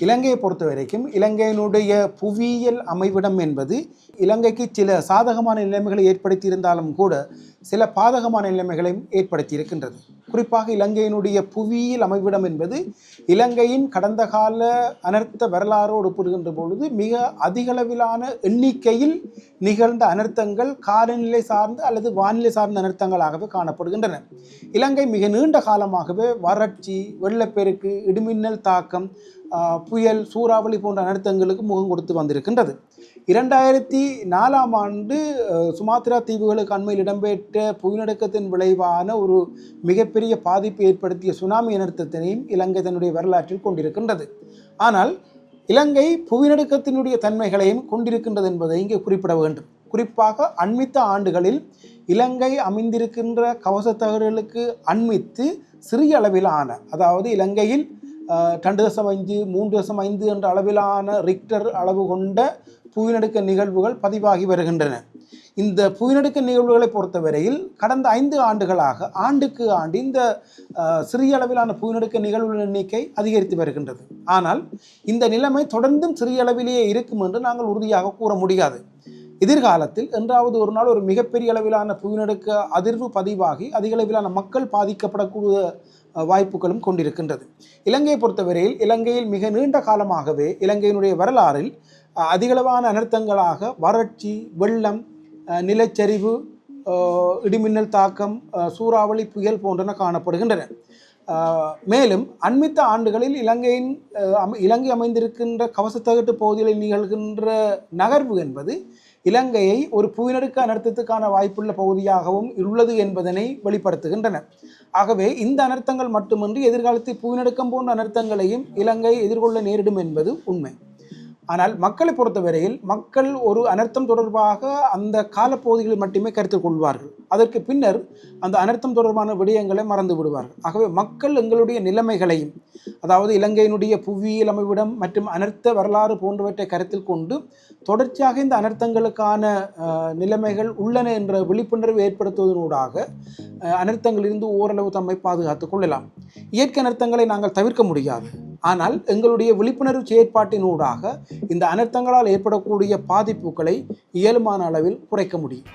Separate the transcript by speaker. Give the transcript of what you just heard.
Speaker 1: இலங்கையை பொறுத்த வரைக்கும் இலங்கையினுடைய புவியியல் அமைவிடம் என்பது இலங்கைக்கு சில சாதகமான நிலைமைகளை ஏற்படுத்தி இருந்தாலும் கூட சில பாதகமான நிலைமைகளையும் ஏற்படுத்தி இருக்கின்றது குறிப்பாக இலங்கையினுடைய புவியியல் அமைவிடம் என்பது இலங்கையின் கடந்த கால அனர்த்த வரலாறோடு ஒப்பிடுகின்ற பொழுது மிக அதிகளவிலான எண்ணிக்கையில் நிகழ்ந்த அனர்த்தங்கள் காலநிலை சார்ந்த அல்லது வானிலை சார்ந்த அனர்த்தங்களாகவே காணப்படுகின்றன. இலங்கை மிக நீண்ட காலமாகவே வறட்சி வெள்ளப்பெருக்கு இடிமின்னல் தாக்கம் புயல் சூறாவளி போன்ற அனர்த்தங்களுக்கு முகம் கொடுத்து வந்திருக்கின்றது. இரண்டாயிரத்தி நாலாம் ஆண்டு சுமாத்திரா சுமாத்ரா தீவுகளுக்கு அண்மையில் இடம்பெற்ற புயநடுக்கத்தின் விளைவான ஒரு மிகப்பெரிய பாதிப்பு ஏற்படுத்திய சுனாமி அனர்த்தத்தினையும் இலங்கை தன்னுடைய வரலாற்றில் கொண்டிருக்கின்றது. ஆனால் இலங்கை புவிநடுக்கத்தினுடைய தன்மைகளையும் கொண்டிருக்கின்றது என்பதை இங்கே குறிப்பிட வேண்டும். குறிப்பாக அண்மித்த ஆண்டுகளில் இலங்கை அமைந்திருக்கின்ற கவசத்தகடுகளுக்கு அண்மித்து சிறிய அளவிலான அதாவது இலங்கையில் ரெண்டு தசம் ஐந்து மூன்று தசம் ஐந்து என்ற அளவிலான ரிக்டர் அளவு கொண்ட புவிநடுக்க நிகழ்வுகள் பதிவாகி வருகின்றன. இந்த புவிநடுக்க நிகழ்வுகளை பொறுத்தவரையில் கடந்த ஐந்து ஆண்டுகளாக ஆண்டுக்கு ஆண்டு இந்த சிறிய அளவிலான புவிநடுக்க நிகழ்வுகளின் எண்ணிக்கை அதிகரித்து வருகின்றது. ஆனால் இந்த நிலைமை தொடர்ந்தும் சிறிய அளவிலேயே இருக்கும் என்று நாங்கள் உறுதியாக கூற முடியாது. எதிர்காலத்தில் என்றாவது ஒரு நாள் ஒரு மிகப்பெரிய அளவிலான புவிநடுக்க அதிர்வு பதிவாகி அதிக அளவிலான மக்கள் பாதிக்கப்படக்கூடிய வாய்ப்புகளும் கொண்டிருக்கின்றது. இலங்கையை பொறுத்தவரையில் இலங்கையில் மிக நீண்ட காலமாகவே இலங்கையினுடைய வரலாறில் அதிகளவான அனர்த்தங்களாக வறட்சி வெள்ளம் நிலச்சரிவு இடிமின்னல் தாக்கம் சூறாவளி புயல் போன்றன காணப்படுகின்றன. மேலும் அண்மித்த ஆண்டுகளில் இலங்கையின் இலங்கை அமைந்திருக்கின்ற கவசத்தகட்டு பகுதிகளில் நிகழ்கின்ற நகர்வு என்பது இலங்கையை ஒரு புவிநடுக்க அனர்த்தத்துக்கான வாய்ப்புள்ள பகுதியாகவும் உள்ளது என்பதனை வெளிப்படுத்துகின்றன. ஆகவே இந்த அனர்த்தங்கள் மட்டுமின்றி எதிர்காலத்தில் புவிநடுக்கம் போன்ற அனர்த்தங்களையும் இலங்கை எதிர்கொள்ள நேரிடும் என்பது உண்மை. ஆனால் மக்களை பொறுத்தவரையில் மக்கள் ஒரு அனர்த்தம் தொடர்பாக அந்த காலப்பகுதிகளில் மட்டுமே கருத்தில் கொள்வார்கள். அதற்கு பின்னர் அந்த அனர்த்தம் தொடர்பான விடயங்களை மறந்து விடுவார்கள். ஆகவே மக்கள் எங்களுடைய நிலைமைகளையும் அதாவது இலங்கையினுடைய புவியியல் அமைவிடம் மற்றும் அனர்த்த வரலாறு போன்றவற்றை கருத்தில் கொண்டு தொடர்ச்சியாக இந்த அனர்த்தங்களுக்கான நிலைமைகள் உள்ளன என்ற விழிப்புணர்வு ஏற்படுத்துவதனூடாக அனர்த்தங்களிலிருந்து ஓரளவு தம்மை பாதுகாத்துக் கொள்ளலாம். இயற்கை அனர்த்தங்களை நாங்கள் தவிர்க்க முடியாது. ஆனால் எங்களுடைய விழிப்புணர்வு செயற்பாட்டினூடாக இந்த அனர்த்தங்களால் ஏற்படக்கூடிய பாதிப்புகளை இயலுமான அளவில் குறைக்க முடியும்.